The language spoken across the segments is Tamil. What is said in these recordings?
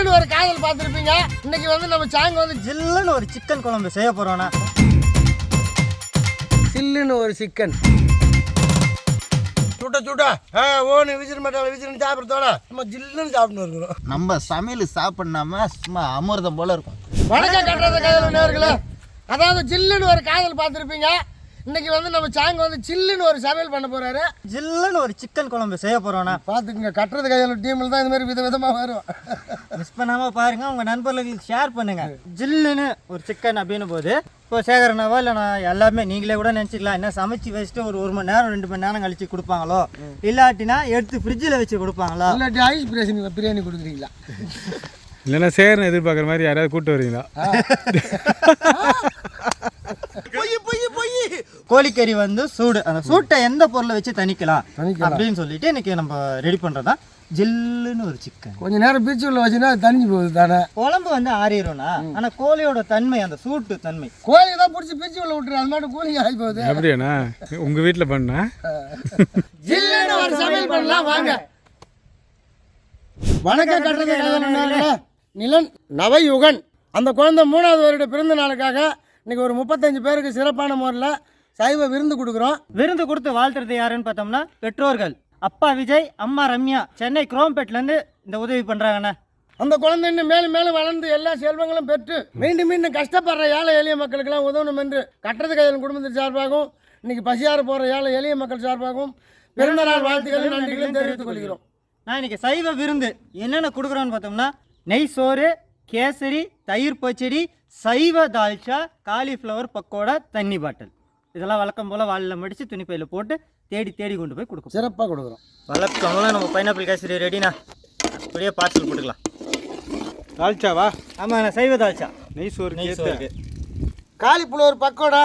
ஜில்லுன்னு ஒரு காதல் பார்த்துருப்பீங்க. இன்னைக்கு வந்து நம்ம சாங்க வந்து ஜில்லுன்னு ஒரு சிக்கன் குழம்பு செய்ய போகிறோண்ணா சில்லுன்னு ஒரு சிக்கன். சுட்ட சுட்ட. ஓனு விசிறு மட்டால விசிறு சாப்பிட்றதோட நம்ம ஜில்லுன்னு சாப்பிட்டு இருக்கிறோம். நம்ம சமையல் சாப்பிட்னாம சும்மா அமிர்தம் போல இருக்கும். வணக்கம் கட்டுறது காதல் நேர்களே அதாவது ஜில்லுன்னு ஒரு காதல் பார்த்துருப்பீங்க. இன்னைக்கு வந்து நம்ம சாங்க வந்து சில்லுன்னு ஒரு சமையல் பண்ண போறாரு. ஜில்லுன்னு ஒரு சிக்கன் குழம்பு செய்ய போகிறோண்ணா பார்த்துக்குங்க கட்டுறது கையால் டீமில் தான் இந்த மாதிரி வித விதமாக வரும். மிஸ் பண்ணாமல் பாருங்க உங்கள் நண்பர்களுக்கு ஷேர் பண்ணுங்க. ஜில்லுன்னு ஒரு சிக்கன் அப்படின்னு போது இப்போ சேகரனாவா இல்லை நான் எல்லாமே நீங்களே கூட நினச்சிக்கலாம் என்ன சமைச்சு வச்சுட்டு ஒரு ஒரு மணி நேரம் ரெண்டு மணி நேரம் கழிச்சு கொடுப்பாங்களோ? இல்லாட்டினா எடுத்து ஃப்ரிட்ஜில் வச்சு கொடுப்பாங்களோ? இல்லாட்டி ஐஸ் பிரியாணி பிரியாணி கொடுக்குறீங்களா? இல்லைன்னா சேரன் எதிர்பார்க்குற மாதிரி யாராவது கூட்டு வரீங்களா கோழிக்கறி வந்து சூடு அந்த சூட்டை எந்த பொருளை வச்சு தணிக்கலாம் தணிக்கலாம். அப்படின்னு சொல்லிட்டு இன்னைக்கு நம்ம ரெடி பண்ணுறதா ஜில்லுன்னு ஒரு சிக்கன் கொஞ்ச நேரம் பீச்சு உள்ள வச்சுன்னா அது தணிஞ்சு போகுது தானே? குழம்பு வந்து ஆறிடும்னா ஆனால் கோழியோட தன்மை அந்த சூட்டு தன்மை. கோழி தான் பிடிச்சி பீச்சு உள்ள விட்டுரு அது மட்டும் கூலிங் ஆகி போகுது. அப்படியாண்ணா? உங்கள் வீட்டில் பண்ணா? ஜில்லுன்னு ஒரு சமையல் பண்ணலாம் வாங்க. வணக்கம் கட்டுறது நிலன் நவயுகன். அந்த குழந்தை மூணாவது வருட பிறந்த நாளுக்காக இன்னைக்கு ஒரு முப்பத்தஞ்சு பேருக்கு சிறப்பான முறையில் சைவ விருந்து கொடுக்குறோம். விருந்து கொடுத்து வாழ்த்துறது யாருன்னு பார்த்தோம்னா பெற்றோர்கள். அப்பா விஜய் அம்மா ரம்யா சென்னை குரோம்பேட்லேருந்து இந்த உதவி பண்ணுறாங்கண்ணா அந்த குழந்தை இன்னும் மேலும் மேலும் வளர்ந்து எல்லா செல்வங்களும் பெற்று மீண்டும் மீண்டும் கஷ்டப்படுற ஏழை எளிய மக்களுக்கெல்லாம் உதவணும் என்று கட்டுறது கையில் குடும்பத்தின் சார்பாகவும் இன்னைக்கு பசியார போகிற ஏழை எளிய மக்கள் சார்பாகவும் பிறந்த நாள் வாழ்த்துக்களும் நன்றிகளையும் தெரிவித்துக் கொள்கிறோம். நான் இன்னைக்கு சைவ விருந்து என்னென்ன கொடுக்குறோன்னு பார்த்தோம்னா நெய் சோறு கேசரி தயிர் பச்சடி சைவ தால்ச்சா காலிஃப்ளவர் பக்கோடா தண்ணி பாட்டில். இதெல்லாம் வழக்கம் போல் வாளில் மடித்து துணிப்பையில் போட்டு தேடி தேடி கொண்டு போய் கொடுக்கும் சிறப்பாக கொடுக்குறோம் வழக்கம்லாம் நம்ம பைனாப்பிள் கேசரி ரெடிண்ணா அப்படியே பார்சல் போட்டுக்கலாம். தால்ச்சாவா? ஆமாண்ணா சைவ தால்ச்சா. நெய் சோறு நெய். சோறு காலிஃப்ளவர் பக்கோடா?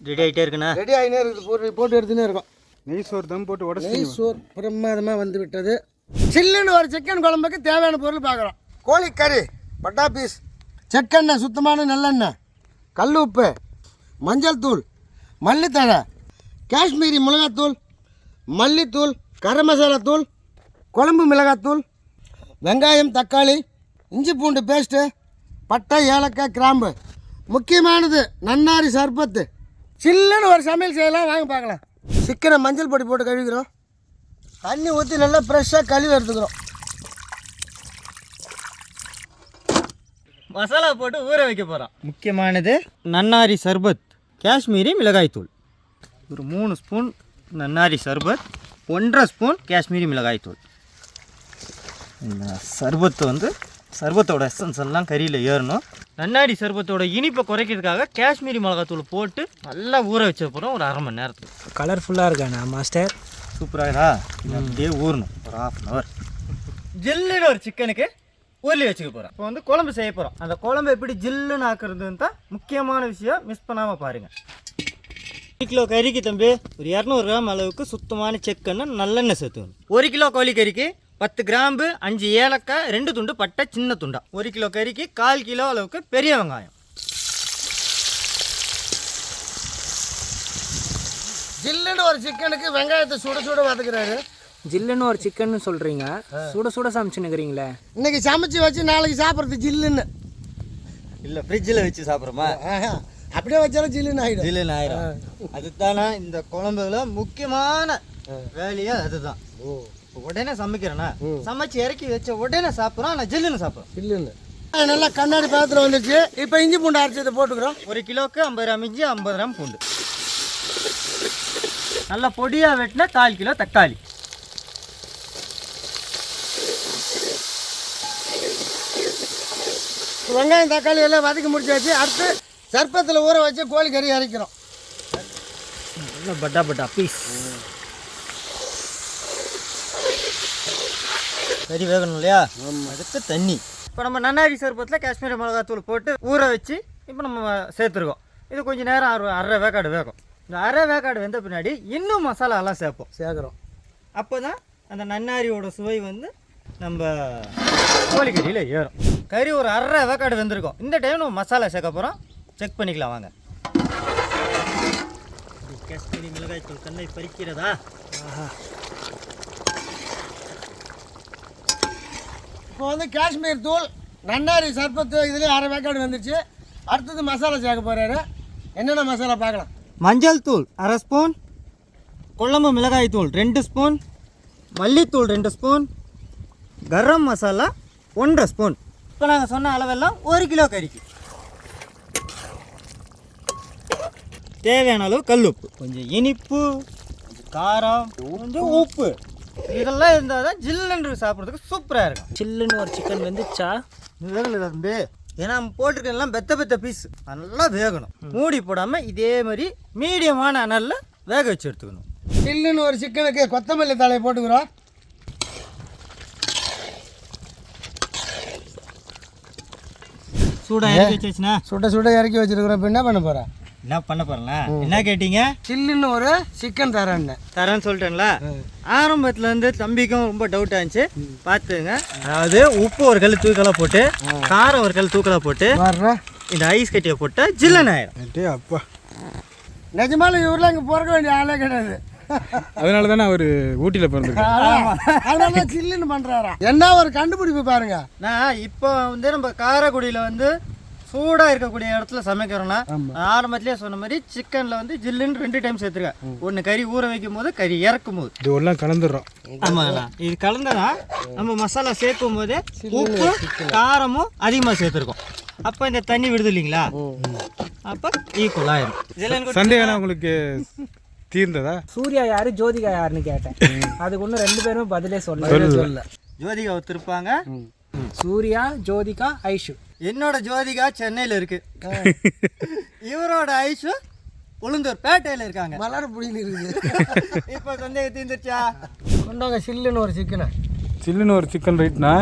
ரெடி ஆகிட்டே இருக்குண்ணா. ரெடி ஆகினே இருக்குது போட்டு போட்டு எடுத்துனே இருக்கோம். நெய் சோறு தம் போட்டு உடச்சி நெய் சோறு பிரமாதமாக வந்து விட்டது. சில்லுன்னு ஒரு சிக்கன் குழம்புக்கு தேவையான பொருள் பார்க்குறோம். கோழிக்கறி பட்டா பீஸ் செக்கெண்ணெய் சுத்தமான நல்லெண்ணெய். கல் உப்பு மஞ்சள் தூள் மல்லித்தழை காஷ்மீரி மிளகாத்தூள் மல்லித்தூள் கரம் மசாலா தூள் குழம்பு மிளகாத்தூள் வெங்காயம் தக்காளி இஞ்சி பூண்டு பேஸ்ட்டு பட்டை ஏலக்காய் கிராம்பு. முக்கியமானது நன்னாரி சர்பத்து. சில்லுன்னு ஒரு சமையல் செய்யலாம். வாங்க பார்க்கலாம். சிக்கனை மஞ்சள் பொடி போட்டு கழுவிக்கிறோம். தண்ணி ஊற்றி நல்லா ஃப்ரெஷ்ஷாக கழுவி எடுத்துக்கிறோம். மசாலா போட்டு ஊற வைக்க போகிறோம் முக்கியமானது நன்னாரி சர்பத் காஷ்மீரி மிளகாய்த்தூள் ஒரு மூணு ஸ்பூன் நன்னாரி சர்பத் ஒன்றரை ஸ்பூன் காஷ்மீரி மிளகாய்த்தூள் இந்த சர்பத்து வந்து சர்பத்தோட எசன்ஸ் எல்லாம் கறியில் ஏறணும். நன்னாரி சர்பத்தோட இனிப்பை குறைக்கிறதுக்காக காஷ்மீரி மிளகாத்தூள் போட்டு நல்லா ஊற வச்ச போகிறோம் ஒரு அரை மணி நேரத்துக்கு. கலர்ஃபுல்லாக இருக்காண்ணா மாஸ்டர் சூப்பராகதா அப்படியே ஊறணும். ஒரு ஹாஃப் அன் ஹவர் ஜில்லுன்னு ஒரு சிக்கனுக்கு ஊர்லி வச்சுக்க போகிறோம் இப்போ வந்து குழம்பு செய்ய போகிறோம் அந்த குழம்பு எப்படி ஜில்லுன்னு ஆக்குறதுன்னு தான் முக்கியமான விஷயம் மிஸ் பண்ணாமல் பாருங்கள் ஒரு கிலோ கறிக்கு தம்பி ஒரு இரநூறு கிராம் அளவுக்கு சுத்தமான செக்கன்னு நல்லெண்ணெய் சேர்த்துக்கணும் ஒரு கிலோ கோழி கறிக்கு பத்து கிராம்பு அஞ்சு ஏலக்காய் ரெண்டு துண்டு பட்டை சின்ன துண்டா. ஒரு கிலோ கறிக்கு கால் கிலோ அளவுக்கு பெரிய வெங்காயம். ஜில்லுன்னு ஒரு சிக்கனுக்கு வெங்காயத்தை சுட சுட வதக்குறாரு. ஜில்லுன்னு ஒரு சிக்கன் சொல்கிறீங்க சுட சுட சமைச்சுன்னுக்கிறீங்களே. இன்னைக்கு சமைச்சு வச்சு நாளைக்கு சாப்பிட்றது ஜில்லுன்னு. இல்லை ஃப்ரிட்ஜில் வச்சு சாப்பிட்றோமா? அப்படியே வச்சாலும் ஜில்லுன்னு ஆகிடும் ஜில்லுன்னு ஆயிரும். அதுதானே இந்த குழம்புல முக்கியமான வேலையே அதுதான். இப்போ உடனே சமைக்கிறேன்னா சமைச்சு இறக்கி வச்ச உடனே சாப்பிட்றோம் ஆனால் ஜில்லுன்னு சாப்பிட்றோம். ஜில்லுன்னு. நல்லா கண்ணாடி பாத்திரம் வந்துச்சு இப்போ இஞ்சி பூண்டு அரைச்சதை போட்டுக்கிறோம். ஒரு கிலோவுக்கு ஐம்பது கிராம் இஞ்சி ஐம்பது கிராம் பூண்டு. நல்லா பொடியாக வெட்டினா கால் கிலோ தக்காளி. வெங்காயம் தக்காளி எல்லாம் வதக்கி முடிச்சாச்சு. அடுத்து சர்ப்பத்தில் ஊற வச்சு கோழி கறி நல்லா பட்டா பட்டா பீஸ் கறி வேகணும் இல்லையா? அதுக்கு தண்ணி. இப்போ நம்ம நன்னாரி சர்பத்தில் காஷ்மீரி மிளகாத்தூள் போட்டு ஊற வச்சு இப்போ நம்ம சேர்த்துருக்கோம். இது கொஞ்சம் நேரம் அரை அரை வேக்காடு வேகும். இந்த அரை வேக்காடு வெந்த பின்னாடி இன்னும் மசாலாலாம் சேர்ப்போம். சேர்க்குறோம். அப்போ தான் அந்த நன்னாரியோட சுவை வந்து நம்ம கோழிக்கறியில் ஏறும். கறி ஒரு அரை வேக்காடு வெந்திருக்கும். இந்த டைம் நம்ம மசாலா சேர்க்க போகிறோம் செக் பண்ணிக்கலாம் வாங்க. காஷ்மீரி மிளகாய் தூள் கண்ணை பறிக்கிறதா இப்போ வந்து காஷ்மீர் தூள் நன்னாரி சர்பத்து இதுலேயே அரை வேக்காடு வந்துருச்சு. அடுத்தது மசாலா சேர்க்க போகிறாரு என்னென்ன மசாலா பார்க்கலாம். மஞ்சள் தூள் அரை ஸ்பூன் கொழம்பு மிளகாய் தூள் ரெண்டு ஸ்பூன் மல்லித்தூள் ரெண்டு ஸ்பூன் கரம் மசாலா ஒன்றரை ஸ்பூன் இப்போ நாங்கள் சொன்ன அளவெல்லாம் ஒரு கிலோ கறிக்கு. தேவையான அளவு கல் உப்பு கொஞ்சம் இனிப்பு கொஞ்சம் காரம் கொஞ்சம் உப்பு. இதெல்லாம் இருந்தால் தான் ஜில்லுன்னு சாப்பிட்றதுக்கு சூப்பராக இருக்கும். சில்லுன்னு ஒரு சிக்கன் வெந்துச்சா? இதில் தம்பி. ஏன்னா போட்டிருக்கலாம் பெத்த பெத்த பீஸ் நல்லா வேகணும். மூடி போடாமல் இதே மாதிரி மீடியமான அனலில் வேக வச்சு எடுத்துக்கணும். சில்லுன்னு ஒரு சிக்கனுக்கு கொத்தமல்லி தலையை போட்டுக்கிறோம். சூடாக இறக்கி வச்சுச்சுண்ணா. சுட சுட இறக்கி வச்சிருக்கிறோம் இப்போ என்ன பண்ண போகிறேன் என்ன பண்ண போகிறேன் என்ன கேட்டீங்க? சில்லுன்னு ஒரு சிக்கன் தரேன்னு தரேன்னு சொல்லிட்டேன்ல. ஆரம்பத்துல இருந்து தம்பிக்கும் ரொம்ப டவுட் ஆச்சு. பார்த்துங்க அதாவது உப்பு ஒரு கல் தூக்கலாக போட்டு காரம் ஒரு கல் தூக்கலாக போட்டு இந்த ஐஸ் கட்டியை போட்டால் ஜில்லன் ஆயிரும். டே அப்பா. நிஜமால இவரெல்லாம் இங்கே பிறக்க வேண்டிய ஆளே கிடையாது. அதனால தானே அவர் ஊட்டியில் பிறந்திருக்காரு. சில்லுன்னு பண்ணுறாரா என்ன ஒரு கண்டுபிடிப்பு பாருங்க. நான் இப்போ வந்து நம்ம காரைக்குடியில் வந்து சூடாக இருக்கக்கூடிய இடத்துல சமைக்கிறோம்னா நான் ஆரம்பத்திலேயே சொன்ன மாதிரி சிக்கனில் வந்து ஜில்லுன்னு ரெண்டு டைம் சேர்த்துருக்கேன் ஒன்று கறி ஊற வைக்கும் போது கறி இறக்கும் போது. இது எல்லாம் கலந்துடுறோம். ஆமாங்களா இது கலந்தனா நம்ம மசாலா சேர்க்கும் போதே உப்பு காரமும் அதிகமாக சேர்த்துருக்கோம். அப்போ இந்த தண்ணி விடுது இல்லைங்களா? அப்போ ஈக்குவல் ஆயிரும். இதெல்லாம் சந்தேகம் உங்களுக்கு தீர்ந்ததா? சூர்யா யாரு ஜோதிகா யாருன்னு கேட்டேன். அதுக்கு ஒன்றும் ரெண்டு பேருமே பதிலே சொல்ல சொல்ல ஜோதிகா ஒத்துருப்பாங்க? சூர்யா ஜோதிகா ஐஷு. என்னோட ஜோதிகா சென்னையில் இருக்கு. இவரோட ஐஷு உளுந்தூர் பேட்டையில் இருக்காங்க. மலர் புடின்னு இருக்குது. இப்போ சந்தேகம் தீர்ந்துருச்சா? கொண்டாங்க சில்லுன்னு ஒரு சிக்கனை. சில்லுன்னு ஒரு சிக்கன் ரைட்னா?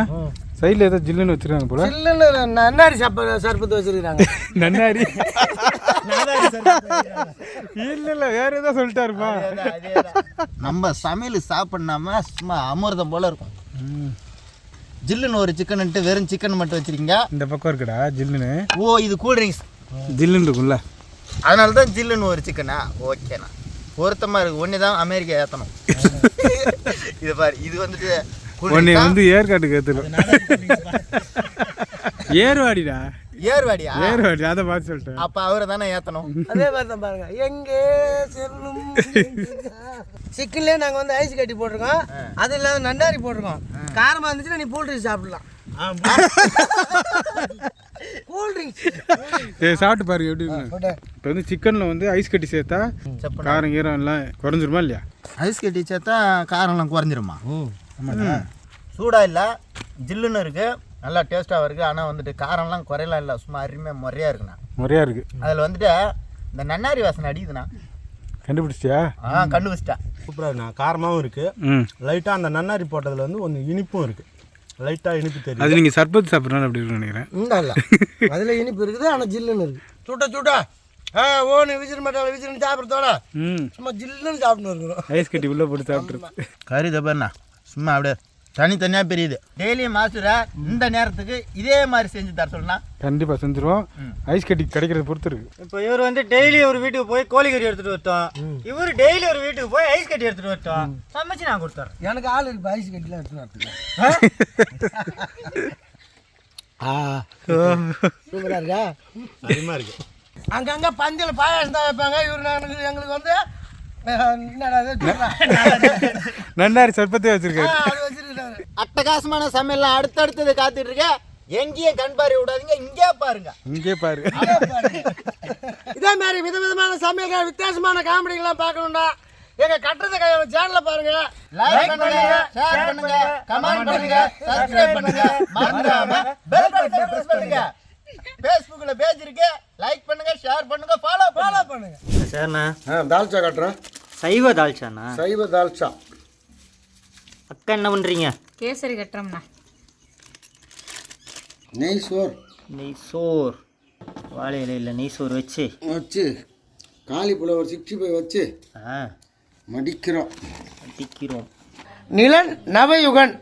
சைடில் ஏதோ ஜில்லுன்னு வச்சிருக்காங்க போல. சில்லுன்னு நன்னாரி சப்ப சர்பத்து வச்சிருக்காங்க நன்னாரி. இல்ல இல்ல வேற ஏதோ சொல்லிட்டாருப்பா. நம்ம சமையல் சாப்பிட்னாம சும்மா அமிர்தம் போல இருக்கும். ஜில்லுன்னு ஒரு சிக்கன்ட்டு வெறும் சிக்கன் மட்டும் வச்சிருக்கீங்க. இந்த பக்கம் இருக்குடா ஜில்லுன்னு. ஓ இது கூல் ட்ரிங்க்ஸ் ஜில்லுன்னு இருக்கும்ல. அதனால தான் ஜில்லுன்னு ஒரு சிக்கனா ஓகேண்ணா பொருத்தமாக இருக்கு. ஒன்று தான் அமெரிக்கா ஏற்றணும் இது பாரு இது வந்துட்டு உன்னை? வந்து ஏற்காட்டுக்கு ஏத்துடும் ஏர்வாடிடா ஏர்வாடியா ஏர்வாடி அதை பார்த்து சொல்லிட்டேன். அப்போ அவரை தானே ஏற்றணும் அதே மாதிரி தான் பாருங்க. எங்கே செல்லும்? சிக்கன்லேயே நாங்கள் வந்து ஐஸ் கட்டி போட்டிருக்கோம். அது இல்லாத நண்டாரி போட்டிருக்கோம். காரமாக இருந்துச்சுன்னா நீ கூல் ட்ரிங்க்ஸ் சாப்பிடலாம். கூல் ட்ரிங்க்ஸ் ஏ சாப்பிட்டு பாரு எப்படி. இப்போ வந்து சிக்கனில் வந்து ஐஸ் கட்டி சேர்த்தா காரம் கீரம் எல்லாம் குறைஞ்சிருமா இல்லையா? ஐஸ் கட்டி சேர்த்தா காரம்லாம் குறைஞ்சிருமா? சூடாக இல்லை ஜில்லுன்னு இருக்கு. நல்லா டேஸ்ட்டாக இருக்குது ஆனால் வந்துட்டு காரம்லாம் குறையலாம் இல்லை. சும்மா அருமையாக முறையாக இருக்குண்ணா. முறையாக இருக்கு. அதில் வந்துட்டு இந்த நன்னாரி வாசனை அடிக்குதுண்ணா. கண்டுபிடிச்சிட்டியா? ஆ கண்டுபிடிச்சிட்டா. சூப்பராக இருக்குண்ணா. காரமாகவும் இருக்குது லைட்டாக அந்த நன்னாரி போட்டதில் வந்து கொஞ்சம் இனிப்பும் இருக்குது லைட்டாக இனிப்பு தெரியும் அது நீங்கள் சர்பத் சாப்பிட்றனால அப்படி இருக்குன்னு நினைக்கிறேன். இந்த இல்லை அதில் இனிப்பு இருக்குது ஆனால் ஜில்லுன்னு இருக்குது சுட்ட சுட்ட. ஆ ஓனு விசிறு மட்டால விசிறுன்னு சாப்பிட்றதோட சும்மா ஜில்லுன்னு சாப்பிட்டு இருக்கிறோம் ஐஸ் கட்டி உள்ளே போட்டு சாப்பிட்றது கறி தப்பண்ணா. சும்மா அப்படியே தனித்தனியாக பெரியுது. டெய்லியும் மாஸ்டரை இந்த நேரத்துக்கு இதே மாதிரி செஞ்சு தர சொல்லுண்ணா. கண்டிப்பாக செஞ்சிருவோம். ஐஸ் கட்டி கிடைக்கிறத பொறுத்து இருக்கு. இப்போ இவர் வந்து டெய்லி ஒரு வீட்டுக்கு போய் கோழிக்கறி எடுத்துட்டு வரட்டும். இவர் டெய்லி ஒரு வீட்டுக்கு போய் ஐஸ் கட்டி எடுத்துட்டு வரட்டும். சமைச்சு நான் கொடுத்துறேன். எனக்கு ஆள் இருக்கு ஐஸ் கட்டிலாம் ஆ? சூப்பராக இருக்கா? அதிகமாக இருக்குது அங்கங்கே பந்தில் பாயாசம் தான் வைப்பாங்க. இவர் எங்களுக்கு வந்து நன்னாரி சர்பத்தே வச்சிருக்காரு. ஆ, அது வச்சிருக்காரு அட்டகாசமான சமையல்லாம் அடுத்தடுத்தது காத்துட்டு இருக்க எங்கேயும் கண் பாரி விடாதீங்க இங்கே பாருங்க. இங்கே பாரு இதே மாதிரி விதவிதமான சமையல்கள் வித்தியாசமான காமெடிகள்லாம் பார்க்கணும்னா எங்க கட்டுறத கையோட சேனலை பாருங்க. லைக் பண்ணுங்க ஷேர் பண்ணுங்க கமெண்ட் பண்ணுங்க சப்ஸ்கிரைப் பண்ணுங்க. மறந்துடாம பெல் பட்டனை பிரஸ் பண்ணுங்க. ஃபேஸ்புக்ல பேஜ் இருக்கு. லைக் பண்ணுங்க ஷேர் பண்ணுங்க ஃபாலோ ஃபாலோ பண்ணுங்க சரிண்ணா ஆ தால்ச்சா காட்டுறேன். சைவ தால்ச்சாண்ணா சைவ தால்ச்சா. அக்கா என்ன பண்ணுறீங்க கேசரி கட்டுறோம்ண்ணா. நெய் சோர் நெய் சோர் வாழை இலையில் நெய் சோறு வச்சு. வச்சு காலிப்புல ஒரு சிக்ஸ்டி ஃபைவ் வச்சு ஆ. மடிக்கிறோம். அடிக்கிறோம் நிலன் நவயுகன்.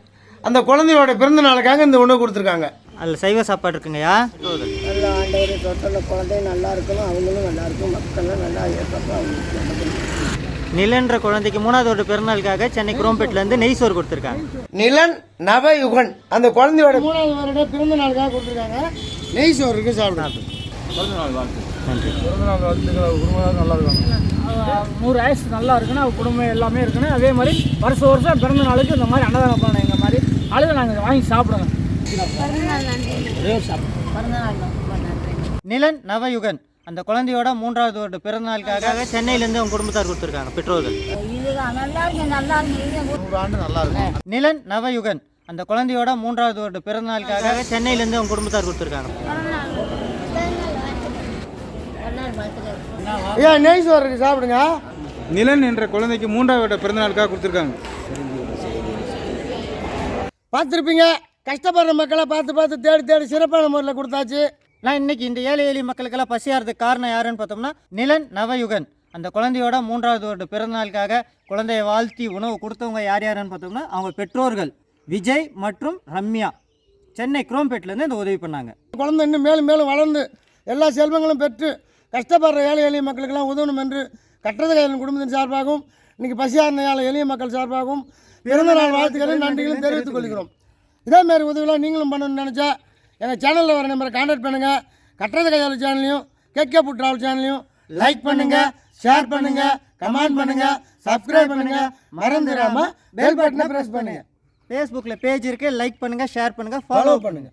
அந்த குழந்தையோட பிறந்த நாளுக்காக இந்த உணவு கொடுத்துருக்காங்க. அதில் சைவ சாப்பாடு இருக்குங்கய்யா? நல்லா ஆண்டவர் தொட்டில் குழந்தை நல்லா இருக்கணும் அவங்களும் நல்லா இருக்கும் மக்கள்லாம் நல்லா அவங்களுக்கு நிலன்ற குழந்தைக்கு மூணாவது ஒரு பிறந்தநாளுக்காக சென்னை குரோம்பேட்லேருந்து நெய் சோறு கொடுத்துருக்காங்க. நிலன் நவயுகன் அந்த குழந்தையோட மூணாவது வருட பிறந்த நாளுக்காக கொடுத்துருக்காங்க. நெய் சோறு இருக்கு சாப்பிடாது நூறு ஆயுசு நல்லா இருக்குன்னு அவங்க குடும்பம் எல்லாமே இருக்குன்னு அதே மாதிரி வருஷம் வருஷம் பிறந்த நாளுக்கு இந்த மாதிரி அன்னதானம் பண்ணணும் எங்கள் மாதிரி அழுத நாங்கள் வாங்கி சாப்பிடணும். நிலன் நவயுகன் அந்த குழந்தையோட மூன்றாவது ஒரு பிறந்தநாளுக்காக சென்னையிலேருந்து அவங்க குடும்பத்தார் கொடுத்துருக்காங்க பெற்றோர்கள். நிலன் நவயுகன் அந்த குழந்தையோட மூன்றாவது ஒரு பிறந்தநாளுக்காக சென்னையிலேருந்து அவங்க குடும்பத்தார் கொடுத்துருக்காங்க. ஏன் நெய் சோறு இருக்கு சாப்பிடுங்க. நிலன் என்ற குழந்தைக்கு மூன்றாவது பிறந்தநாளுக்காக கொடுத்துருக்காங்க. பார்த்துருப்பீங்க கஷ்டப்படுற மக்களை பார்த்து பார்த்து தேடி தேடி சிறப்பான முறையில் கொடுத்தாச்சு. நான் இன்னைக்கு இந்த ஏழை எளிய மக்களுக்கெல்லாம் பசியாகிறதுக்கு காரணம் யாருன்னு பார்த்தோம்னா நிலன் நவயுகன். அந்த குழந்தையோட மூன்றாவது ஒரு பிறந்தநாளுக்காக குழந்தையை வாழ்த்தி உணவு கொடுத்தவங்க யார் யாருன்னு பார்த்தோம்னா அவங்க பெற்றோர்கள் விஜய் மற்றும் ரம்யா. சென்னை குரோம்பேட்லேருந்து இந்த உதவி பண்ணாங்க. குழந்தை இன்னும் மேலும் மேலும் வளர்ந்து எல்லா செல்வங்களும் பெற்று கஷ்டப்படுற ஏழை எளிய மக்களுக்கெல்லாம் உதவணும் என்று கட்டத கையின் குடும்பத்தின் சார்பாகவும் இன்னைக்கு பசியாரின ஏழை எளிய மக்கள் சார்பாகவும் பிறந்த நாள் வாழ்த்துக்களும் நன்றிகளும் தெரிவித்துக் கொள்கிறோம். இதே மாதிரி உதவிலாம் நீங்களும் பண்ணணும்னு நினச்சா எங்கள் சேனலில் வர நம்பரை கான்டாக்ட் பண்ணுங்கள் கட்டுறது கையாளு சேனலையும் கேகே புட் ட்ராவல் சேனலையும் லைக் பண்ணுங்கள் ஷேர் பண்ணுங்கள் கமெண்ட் பண்ணுங்கள் சப்ஸ்கிரைப் பண்ணுங்கள் மறந்துடாமல் பெல் பட்டனை ப்ரெஸ் பண்ணுங்கள் ஃபேஸ்புக்கில் பேஜ் இருக்குது லைக் பண்ணுங்கள் ஷேர் பண்ணுங்கள் ஃபாலோ பண்ணுங்கள்